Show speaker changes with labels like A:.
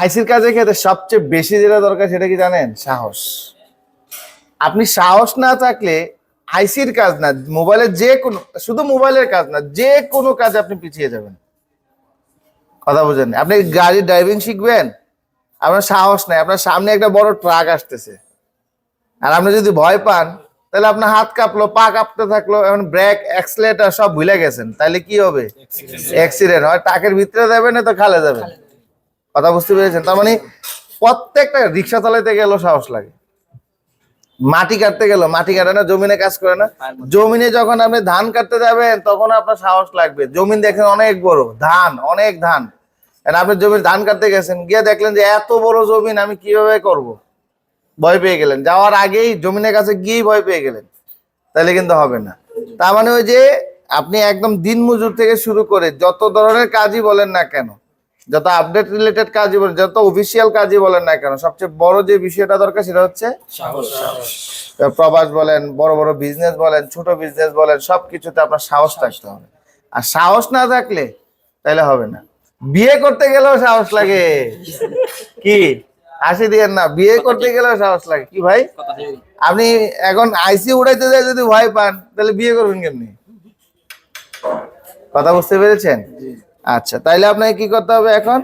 A: আইসির কাজের ক্ষেত্রে সবচেয়ে বেশি যেটা দরকার সেটা কি জানেন? সাহস। আপনি সাহস না থাকলে আইসির কাজ না মোবাইলের যে কোনো শুধু মোবাইলের কাজ না যে কোনো কাজে আপনি পিছিয়ে যাবেন। কথা বুঝেন আপনি গাড়ি ড্রাইভিং শিখবেন আপনার সাহস নাই আপনার সামনে একটা বড় ট্রাক আসতেছে। আর আপনি যদি ভয় পান তাহলে আপনার হাত কাঁপলো পা কাঁপতে থাকল এখন ব্রেক অ্যাক্সিলেটার সব ভুলে গেছেন তাহলে কি হবে? অ্যাক্সিডেন্ট হয় ট্রাকের ভিতরে যাবেন না তো খালে যাবেন। কথা বুঝতে পেরেছেন? তার মানে প্রত্যেকটা রিক্সা চালাইতে গেলেও সাহস লাগে। মাটি কাটতে গেল মাটি কাটে না জমিনে কাজ করে না। জমিনে যখন আপনি ধান কাটতে যাবেন তখন আপনার সাহস লাগবে। জমিন দেখেন অনেক বড় ধান অনেক ধান। আপনি জমির ধান কাটতে গেছেন গিয়ে দেখলেন যে এত বড় জমিন আমি কীভাবে করব? ভয় পেয়ে গেলেন। যাওয়ার আগেই জমিনের কাছে গিয়েই ভয় পেয়ে গেলেন। তাহলে কিন্তু হবে না। তার মানে ওই যে আপনি একদম দিন মজুর থেকে শুরু করে যত ধরনের কাজই বলেন না কেন যত আপডেট রিলেটেড কাজই বলেন যত অফিসিয়াল কাজই বলেন না কেন সবচেয়ে বড় যে বিষয়টা দরকার সেটা হচ্ছে প্রবাস বলেন বড় বড় বিজনেস বলেন ছোট বিজনেস বলেন সবকিছুতে আপনার সাহস থাকতে হবে। আর সাহস না থাকলে তাহলে হবে না। বিয়ে করতে গেলেও সাহস লাগে। কি? হাসি দিয়েন না বিয়ে করতে গেলেও সাহস লাগে। কি ভাই? আপনি এখন আইসি উড়াইতে যায় যদি ভয় পান তাহলে বিয়ে করবেন কেমনি? কথা বুঝতে পেরেছেন? আচ্ছা তাইলে আপনাকে কি করতে হবে এখন?